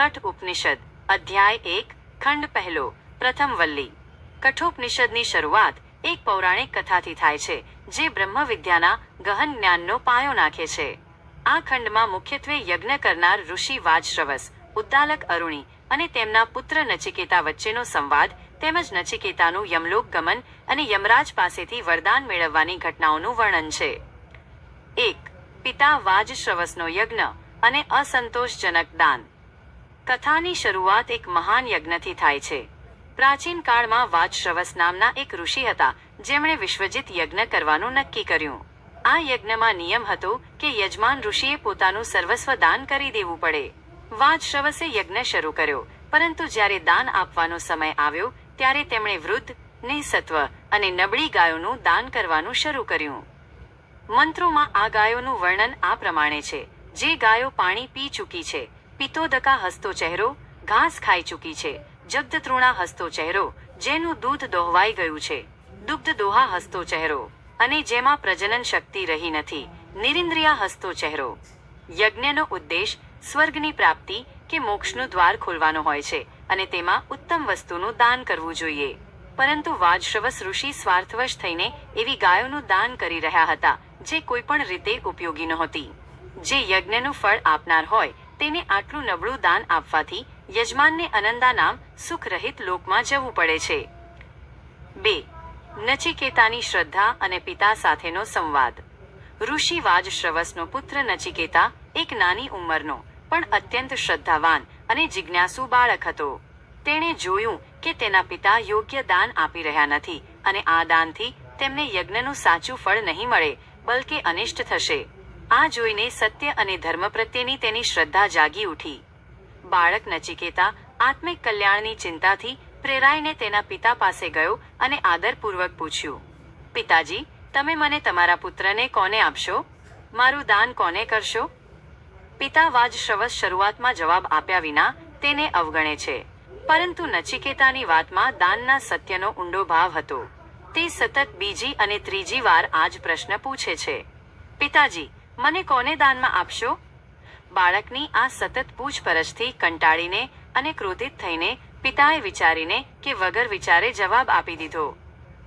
કઠ ઉપનિષદ અધ્યાય એક, ખંડ પહેલો, પ્રથમ વલ્લી. કઠોપનિષદની શરૂઆત એક પૌરાણિક કથાથી થાય છે, જે બ્રહ્મ વિદ્યાના ગહન જ્ઞાનનો પાયો નાખે છે. આ ખંડમાં મુખ્યત્વે યજ્ઞ કરનાર ઋષિ વાજશ્રવસ, ઉદ્દાલક અરુણી અને તેમના પુત્ર નચિકેતા વચ્ચેનો સંવાદ તેમજ નચિકેતાનું યમલોક ગમન અને યમરાજ પાસેથી વરદાન મેળવવાની ઘટનાઓનું વર્ણન છે. એક, પિતા વાજશ્રવસનો યજ્ઞ અને અસંતોષજનક દાન. કથાની શરૂઆત એક મહાન યજ્ઞથી થાય છે. પ્રાચીન કાળમાં વાજશ્રવસ નામના એક ઋષિ હતા, જેમણે વિશ્વજિત યજ્ઞ કરવાનું નક્કી કર્યું. આ યજ્ઞમાં નિયમ હતો કે યજમાન ઋષિએ પોતાનું સર્વસ્વ દાન કરી દેવું પડે. વાજશ્રવસે યજ્ઞ શરૂ કર્યો, પરંતુ જ્યારે દાન આપવાનો સમય આવ્યો, ત્યારે તેમણે વૃદ્ધ, નિસત્વ અને નબળી ગાયોનું દાન કરવાનું શરૂ કર્યું. મંત્રોમાં આ ગાયોનું વર્ણન આ પ્રમાણે છે, જે ગાયો પાણી પી ચૂકી છે પિત્તોદકા હસતો ચહેરો, ઘાસ ખાઈ ચૂકી છે. જગદતૃણા હસતો ચહેરો, જેનું દૂધ દોહવાઈ ગયું છે. દુગ્ધ દોહા હસતો ચહેરો, અને જેમાં પ્રજનન શક્તિ રહી નથી. નિરિન્દ્રિયા હસતો ચહેરો. યજ્ઞનો ઉદ્દેશ સ્વર્ગની પ્રાપ્તિ કે મોક્ષનું દ્વાર ખોલવાનો હોય છે, અને તેમાં ઉત્તમ વસ્તુનું દાન કરવું જોઈએ. પરંતુ વાજશ્રવસ ઋષિ સ્વાર્થવશ થઈને એવી ગાયોનું દાન કરી રહ્યા હતા, જે કોઈ પણ રીતે ઉપયોગી નહોતી. જે યજ્ઞનું ફળ આપનાર હોય તેને આટલું નબળું દાન આપવાથી યજમાનને અનંદા નામ સુખરહિત લોકમાં જવું પડે છે. બે, નચિકેતાની શ્રદ્ધા અને પિતા સાથેનો સંવાદ. ઋષિ વાજશ્રવસનો પુત્ર નચિકેતા એક નાની ઉંમરનો, પણ અત્યંત શ્રદ્ધાવાન અને જિજ્ઞાસુ બાળક હતો. તેણે જોયું કે તેના પિતા યોગ્ય દાન આપી રહ્યા નથી અને આ દાનથી તેમને યજ્ઞનું સાચું ફળ નહીં મળે, બલકે અનિષ્ટ થશે. આ જોઈને સત્ય અને ધર્મ પ્રત્યેની તેની શ્રદ્ધા જાગી ઉઠી. બાળક નચિકેતા, આત્મિક કલ્યાણની ચિંતાથી પ્રેરાઈને તેના પિતા પાસે ગયો અને આદરપૂર્વક પૂછ્યું, પિતાજી, તમે મને તમારા પુત્રને કોને આપશો? મારું દાન કોને કરશો? પિતા વાજશ્રવસ શરૂઆતમાં જવાબ આપ્યા વિના તેને અવગણે છે. પરંતુ નચિકેતાની વાતમાં દાનના સત્યનો ઊંડો ભાવ હતો. તે સતત બીજી અને ત્રીજી વાર આ જ પ્રશ્ન પૂછે છે. પિતાજી મને કોને દાનમાં આપશો? બાળકની આ સતત પૂછપરછથી કંટાળીને અને ક્રોધિત થઈને પિતાએ વિચારીને કે વગર વિચારે જવાબ આપી દીધો.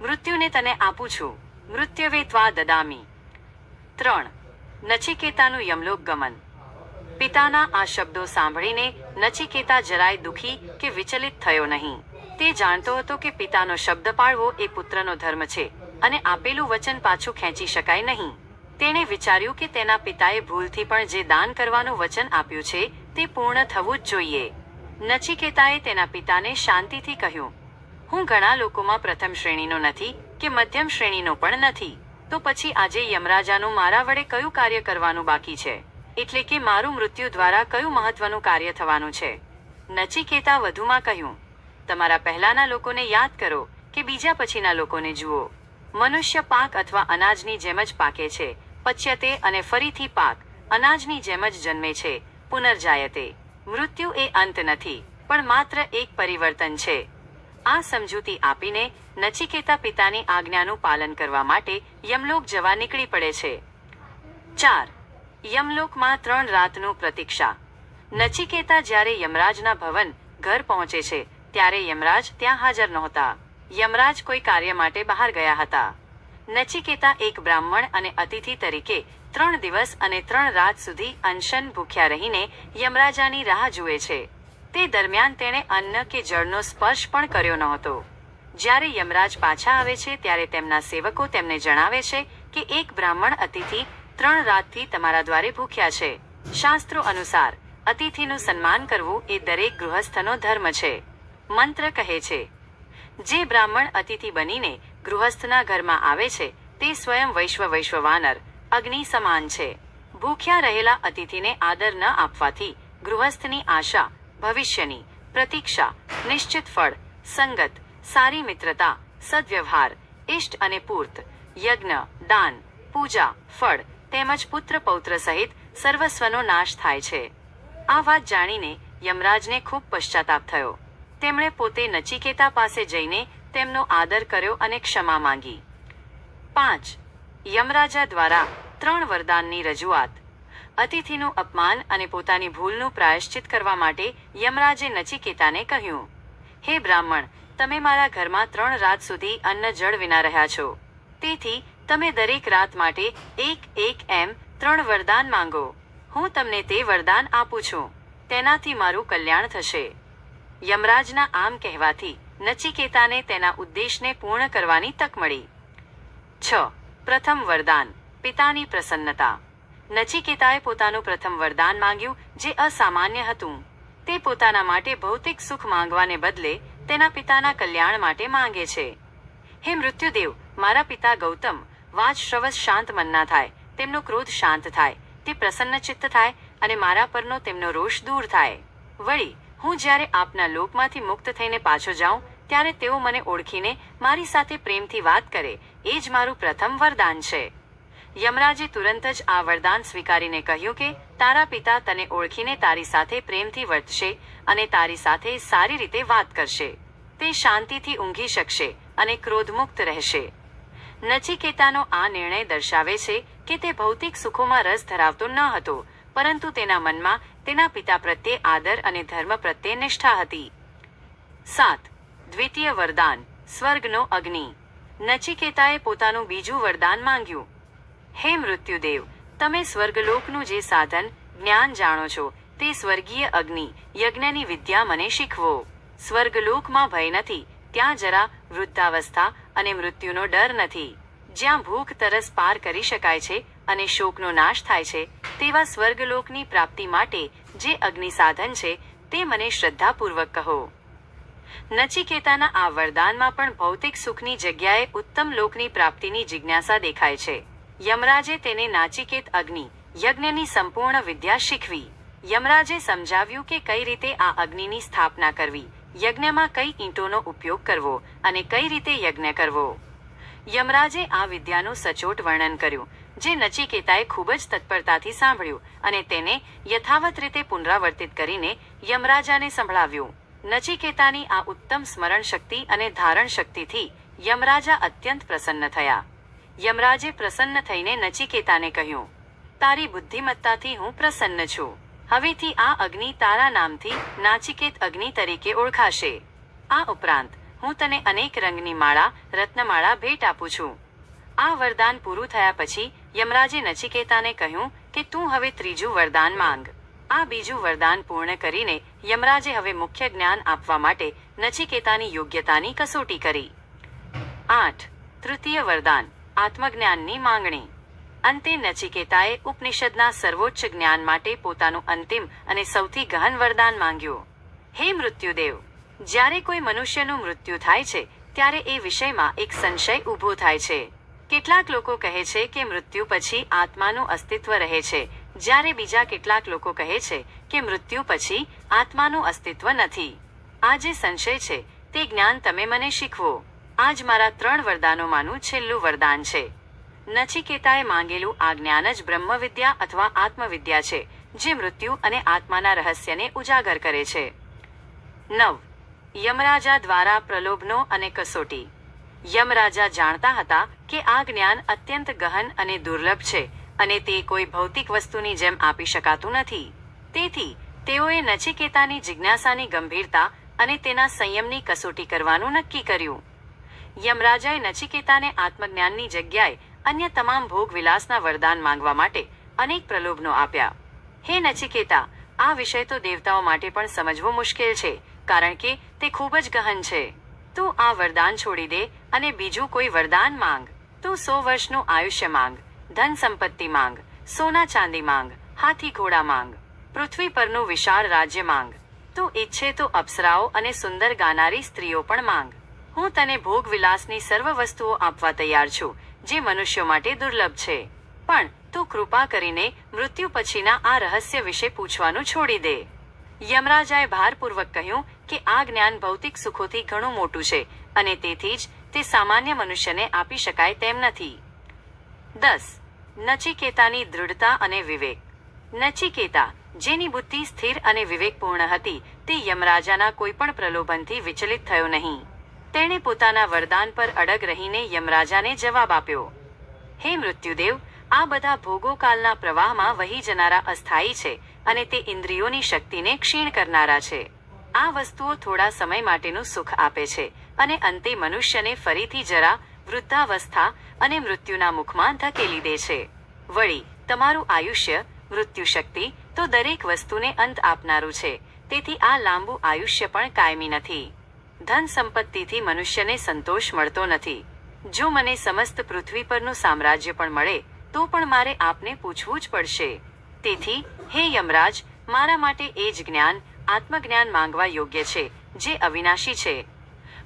મૃત્યુને તને આપું છું. મૃત્યવે ત્વા દદામી. ત્રણ. નચિકેતાનું યમલોક ગમન. પિતાના આ શબ્દો સાંભળીને નચિકેતા જરાય દુખી કે વિચલિત થયો નહીં. તે જાણતો હતો કે પિતાનો શબ્દ પાળવો એ પુત્રનો ધર્મ છે અને આપેલું વચન પાછું ખેંચી શકાય નહીં. તેણે વિચાર્યું કે તેના પિતાએ ભૂલથી પણ જે દાન કરવાનું વચન આપ્યું છે, તે પૂર્ણ થવું જ જોઈએ. નચિકેતાએ તેના પિતાને શાંતિથી કહ્યું, હું ઘણા લોકોમાં પ્રથમ શ્રેણીનો નથી કે મધ્યમ શ્રેણીનો પણ નથી. તો પછી આજે યમરાજાનું મારા વડે કયું કાર્ય કરવાનું બાકી છે? એટલે કે મારું મૃત્યુ દ્વારા કયું મહત્વનું કાર્ય થવાનું છે? નચિકેતા વધુમાં કહ્યું, તમારા પહેલાના લોકોને યાદ કરો કે બીજા પછીના લોકોને જુઓ. મનુષ્ય પાક અથવા અનાજની જેમ જ પાકે છે. પચ્યતે અને ફરીથી પાક અનાજની જેમ જ જન્મે છે, પુનર્જાયતે. મૃત્યુ એ અંત નથી, પણ માત્ર એક પરિવર્તન છે. આ સમજૂતી આપીને નચિકેતા પિતાની આજ્ઞાનું પાલન કરવા માટે યમલોક જવા નીકળી પડે છે. ચાર, યમલોકમાં ત્રણ રાતનું પ્રતીક્ષા. નચિકેતા જ્યારે યમરાજના ભવન ઘર પહોંચે છે, ત્યારે યમરાજ ત્યાં હાજર નહોતા. યમરાજ કોઈ કાર્ય માટે બહાર ગયા હતા. નચિકેતા એક બ્રાહ્મણ અને અતિથિ તરીકે ત્રણ દિવસ અને ત્રણ રાત સુધી અનશન ભૂખ્યા રહીને યમરાજાની રાહ જુએ છે. તે દરમિયાન તેણે અન્ન કે જળનો સ્પર્શ પણ કર્યો નહોતો. જ્યારે યમરાજ પાછા આવે છે, ત્યારે તેમના સેવકો તેમને જણાવે છે કે એક બ્રાહ્મણ અતિથિ ત્રણ રાતથી તમારા દ્વારે ભૂખ્યા છે. શાસ્ત્રો અનુસાર, અતિથિનું સન્માન કરવું એ દરેક ગૃહસ્થનો ધર્મ છે. મંત્ર કહે છે, જે બ્રાહ્મણ અતિથિ બનીને ગૃહસ્થના ઘરમાં આવે છે, તે સ્વયં વૈશ્વ વૈશ્વવાનર, અગ્નિ સમાન છે. ભૂખ્યા રહેલા અતિથિને આદર ન આપવાથી ગૃહસ્થની આશા, ભવિષ્યની પ્રતીક્ષા, નિશ્ચિત ફળ, સંગત, સારી મિત્રતા, સદવ્યવહાર ઇષ્ટ અને પૂર્ત, યજ્ઞ, દાન, પૂજા, ફળ તેમજ પુત્ર પૌત્ર સહિત સર્વસ્વનો નાશ થાય છે. આ વાત જાણીને યમરાજને ખૂબ પશ્ચાતાપ થયો. તેમણે પોતે નચિકેતા પાસે જઈને તેમનો આદર કર્યો અને ક્ષમા માંગી. પાંચ, યમરાજા દ્વારા ત્રણ વરદાનની રજૂઆત. અતિથિનું અપમાન અને પોતાની ભૂલનું પ્રાયશ્ચિત કરવા માટે યમરાજે નચિકેતાને કહ્યું, હે બ્રાહ્મણ, તમે મારા ઘરમાં ત્રણ રાત સુધી અન્ન જળ વિના રહ્યા છો. તેથી તમે દરેક રાત માટે એક એક એમ ત્રણ વરદાન માંગો. હું તમને તે વરદાન આપું છું. તેનાથી મારું કલ્યાણ થશે. યમરાજના આમ કહેવાથી નચિકેતાને તેના ઉદ્દેશને પૂર્ણ કરવાની તક મળી. છ. પ્રથમ વરદાન, પિતાની પ્રસન્નતા. નચિકેતાએ પોતાનું પ્રથમ વરદાન માંગ્યું, જે અસામાન્ય હતું. તે પોતાના માટે ભૌતિક સુખ માંગવાને બદલે તેના પિતાના કલ્યાણ માટે માંગે છે. હે મૃત્યુદેવ, મારા પિતા ગૌતમ, વાંચ શ્રવસ શાંત મનના થાય, તેમનો ક્રોધ શાંત થાય, તે પ્રસન્ન ચિત્ત થાય અને મારા પરનો તેમનો રોષ દૂર થાય. વળી હું જ્યારે આપના લોકમાંથી મુક્ત થઈને પાછો જાઉં, ત્યારે તેઓ મને ઓળખીને મારી સાથે પ્રેમથી વાત કરે, એ જ મારું પ્રથમ વરદાન છે. યમરાજે તુરંત જ આ વરદાન સ્વીકારીને કહ્યું કે, તારા પિતા તને ઓળખીને તારી સાથે પ્રેમથી વર્તશે અને તારી સાથે સારી રીતે વાત કરશે. તે શાંતિથી ઊંઘી શકશે અને ક્રોધમુક્ત રહેશે. નચિકેતાનો આ નિર્ણય દર્શાવે છે કે તે ભૌતિક સુખોમાં રસ ધરાવતો ન હતો, પરંતુ તેના મનમાં તેના પિતા પ્રત્યે આદર અને ધર્મ પ્રત્યે નિષ્ઠા હતી. સાત, દ્વિતીય વરદાન, સ્વર્ગનો અગ્નિ. નચિકેતાએ પોતાનું બીજું વરદાન માંગ્યું. હે મૃત્યુદેવ, તમે સ્વર્ગલોકનું જે સાધન, જ્ઞાન જાણો છો, તે સ્વર્ગીય અગ્નિ, યજ્ઞની વિદ્યા મને શીખવો. સ્વર્ગલોકમાં ભય નથી, ત્યાં જરા વૃદ્ધાવસ્થા અને મૃત્યુનો ડર નથી. જ્યાં ભૂખ તરસ પાર કરી શકાય છે અને શોકનો નાશ થાય છે, તેવા સ્વર્ગલોકની પ્રાપ્તિ માટે જે અગ્નિ સાધન છે, તે મને શ્રદ્ધાપૂર્વક કહો. નચિકેતાના આ વરદાનમાં પણ ભૌતિક સુખની જગ્યાએ ઉત્તમ લોકની પ્રાપ્તિની જિજ્ઞાસા દેખાય છે. યમરાજે તેને નાચિકેત અગ્નિ, યજ્ઞની સંપૂર્ણ વિદ્યા શીખવી. યમરાજે સમજાવ્યું કે કઈ રીતે આ અગ્નિની સ્થાપના કરવી, યજ્ઞમાં કઈ ઈંટોનો ઉપયોગ કરવો અને કઈ રીતે યજ્ઞ કરવો. યમરાજે આ વિદ્યાનું સચોટ વર્ણન કર્યું, જે નચિકેતાએ ખૂબ જ તત્પરતાથી સાંભળ્યું અને તેને યથાવત રીતે પુનરાવર્તિત કરીને યમરાજાને સંભળાવ્યું. નચિકેતાની આ ઉત્તમ સ્મરણ શક્તિ અને ધારણ શક્તિથી યમરાજા અત્યંત પ્રસન્ન થયા. યમરાજે પ્રસન્ન થઈને નચિકેતાને કહ્યું, તારી બુદ્ધિમત્તાથી હું પ્રસન્ન છું. હવેથી આ અગ્નિ તારા નામથી નાચિકેત અગ્નિ તરીકે ઓળખાશે. આ ઉપરાંત હું તને અનેક રંગની માળા, રત્નમાળા ભેટ આપું છું. આ વરદાન પૂરું થયા પછી યમરાજે નચિકેતાને કહ્યું કે તું હવે ત્રીજું વરદાન માંગ. આ બીજું વરદાન પૂર્ણ કરીને યમરાજે હવે મુખ્ય જ્ઞાન આપવા માટે નચિકેતાની યોગ્યતાની કસોટી કરી. આઠ. તૃતીય વરદાન, આત્મજ્ઞાનની માંગણી. અંતે નચિકેતાએ ઉપનિષદના સર્વોચ્ચ જ્ઞાન માટે પોતાનું અંતિમ અને સૌથી ગહન વરદાન માંગ્યું. હે મૃત્યુદેવ! જ્યારે કોઈ મનુષ્યનું મૃત્યુ થાય છે, ત્યારે એ વિષયમાં એક સંશય ઊભો થાય છે. કેટલાક લોકો કહે છે કે મૃત્યુ પછી આત્માનું અસ્તિત્વ રહે છે, જ્યારે બીજા કેટલાક લોકો કહે છે કે મૃત્યુ પછી આત્માનું અસ્તિત્વ નથી. આ જે સંશય છે, તે જ્ઞાન તમે મને શીખવો. આજ મારા ત્રણ વરદાનોમાંનું છેલ્લું વરદાન છે. નચિકેતાએ માંગેલું આ જ્ઞાન જ બ્રહ્મવિદ્યા અથવા આત્મવિદ્યા છે, જે મૃત્યુ અને આત્માના રહસ્યને ઉજાગર કરે છે. નવ. યમરાજા દ્વારા પ્રલોભનો અને કસોટી. યમરાજા જાણતા હતા કે આ જ્ઞાન અત્યંત ગહન અને દુર્લભ છે અને તે કોઈ ભૌતિક વસ્તુની જેમ આપી શકાતું નથી. તેથી, તેઓએ નચિકેતાની જિજ્ઞાસાની ગંભીરતા અને તેના સંયમની કસોટી કરવાનું નક્કી કર્યું. યમરાજાએ નચિકેતાને આત્મજ્ઞાનની જગ્યાએ અન્ય તમામ ભોગ વિલાસના વરદાન માંગવા માટે અનેક પ્રલોભનો આપ્યા. હે નચિકેતા, આ વિષય તો દેવતાઓ માટે પણ સમજવો મુશ્કેલ છે કારણ કે તે ખૂબ જ ગહન છે. તું આ વરદાન છોડી દે અને બીજું કોઈ વરદાન માંગ. તું સો વર્ષનું આયુષ્ય માંગ, ધન સંપત્તિ માંગ, સોના ચાંદી માંગ, હાથી ઘોડા માંગ, પૃથ્વી પરનું વિશાળ રાજ્ય માંગ. તું ઈચ્છે તો અપ્સરાઓ અને સુંદર ગાનારી સ્ત્રીઓ પણ માંગ. હું તને ભોગ વિલાસની સર્વ વસ્તુઓ આપવા તૈયાર છું, જે મનુષ્યો માટે દુર્લભ છે. પણ તું કૃપા કરીને મૃત્યુ પછીના આ રહસ્ય વિશે પૂછવાનું છોડી દે. યમરાજાએ ભારપૂર્વક કહ્યું કે આ જ્ઞાન ભૌતિક સુખોથી ઘણું મોટું છે અને તેથી જ તે સામાન્ય મનુષ્યને આપી શકાય તેમ નથી. દસ. નચિકેતાની દૃઢતા અને વિવેક. નચિકેતા, જેની બુદ્ધિ સ્થિર અને વિવેકપૂર્ણ હતી, તે યમરાજાના કોઈ પણ પ્રલોભનથી વિચલિત થયો નહીં. તેણે પોતાના વરદાન પર અડગ રહીને યમરાજાને જવાબ આપ્યો. હે મૃત્યુદેવ, આ બધા ભોગોકાલના પ્રવાહમાં વહી જનારા અસ્થાયી છે અને તે ઇન્દ્રિયોની શક્તિને ક્ષીણ કરનારા છે. આ વસ્તુઓ થોડા સમય માટેનું સુખ આપે છે અને અંતે મનુષ્યને ફરીથી જરા વૃદ્ધાવસ્થા અને મૃત્યુના મુખમાં ધકેલી દે છે. વળી, તમારું આયુષ્ય, મૃત્યુ શક્તિ તો દરેક વસ્તુને અંત આપનારું છે. તેથી આ લાંબુ આયુષ્ય પણ કાયમી નથી. ધન સંપત્તિથી મનુષ્યને સંતોષ મળતો નથી. જો મને સમસ્ત પૃથ્વી પરનું સામ્રાજ્ય પણ મળે, તો પણ મારે આપને પૂછવું જ પડશે. તેથી, હે યમરાજ, મારા માટે એ જ જ્ઞાન આત્મજ્ઞાન માંગવા યોગ્ય છે, જે અવિનાશી છે.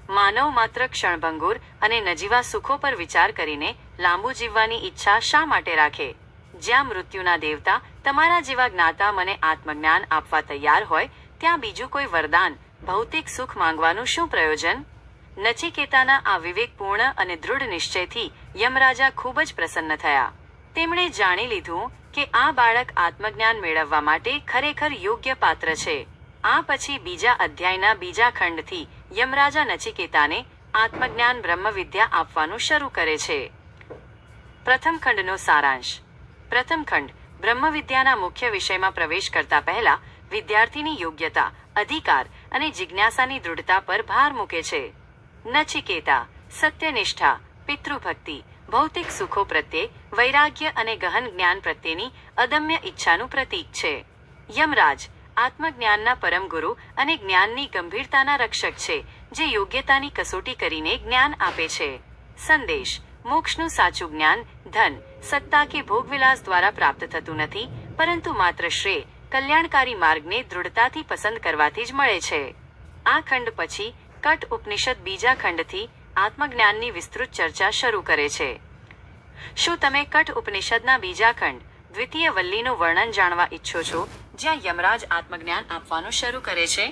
માનવ માત્ર ક્ષણભંગુર અને નજીવા સુખો પર વિચાર કરીને લાંબુ જીવવાની ઈચ્છા શા માટે રાખે? જ્યાં મૃત્યુના દેવતા તમારા જેવા જ્ઞાતા મને આત્મજ્ઞાન આપવા તૈયાર હોય, ત્યાં બીજું કોઈ વરદાન, ભૌતિક સુખ માંગવાનું શું પ્રયોજન? નચિકેતાના આ વિવેકપૂર્ણ અને દૃઢ નિશ્ચયથી યમરાજા ખૂબ જ પ્રસન્ન થયા. તેમણે જાણી લીધું કે આ બાળક આત્મજ્ઞાન મેળવવા માટે ખરેખર યોગ્ય પાત્ર છે. આ પછી બીજા અધ્યાયના બીજા ખંડથી યમરાજા નચિકેતાને આત્મજ્ઞાન બ્રહ્મવિદ્યા આપવાનું શરૂ કરે છે. પ્રથમ ખંડનો સારાંશ. પ્રથમ ખંડ, બ્રહ્મવિદ્યાના મુખ્ય વિષયમાં પ્રવેશ કરતા પહેલા વિદ્યાર્થીની યોગ્યતા, અધિકાર અને જિજ્ઞાસાની દૃઢતા પર ભાર મૂકે છે. નચિકેતા, સત્યનિષ્ઠા, પિતૃભક્તિ, ભૌતિક સુખો પ્રત્યે વૈરાગ્ય અને ગહન જ્ઞાન પ્રત્યેની અદમ્ય ઈચ્છાનું પ્રતીક છે. યમરાજ આત્મજ્ઞાનના પરમ ગુરુ અને જ્ઞાનની ગંભીરતાના રક્ષક છે, જે યોગ્યતાની કસોટી કરીને જ્ઞાન આપે છે. સંદેશ, મોક્ષનું સાચું જ્ઞાન, ધન, સત્તા કે ભોગવિલાસ દ્વારા પ્રાપ્ત થતું નથી, પરંતુ માત્ર શ્રેય, કલ્યાણકારી માર્ગને દૃઢતાથી પસંદ કરવાથી જ મળે છે. આ ખંડ પછી કટ ઉપનિષદ બીજા ખંડથી આત્મજ્ઞાનની વિસ્તૃત ચર્ચા શરૂ કરે છે. શું તમે કટ ઉપનિષદના બીજા ખંડ દ્વિતીય વલ્લીનું વર્ણન જાણવા ઈચ્છો છો જ્યાં યમરાજ આત્મજ્ઞાન આપવાનું શરૂ કરે છે?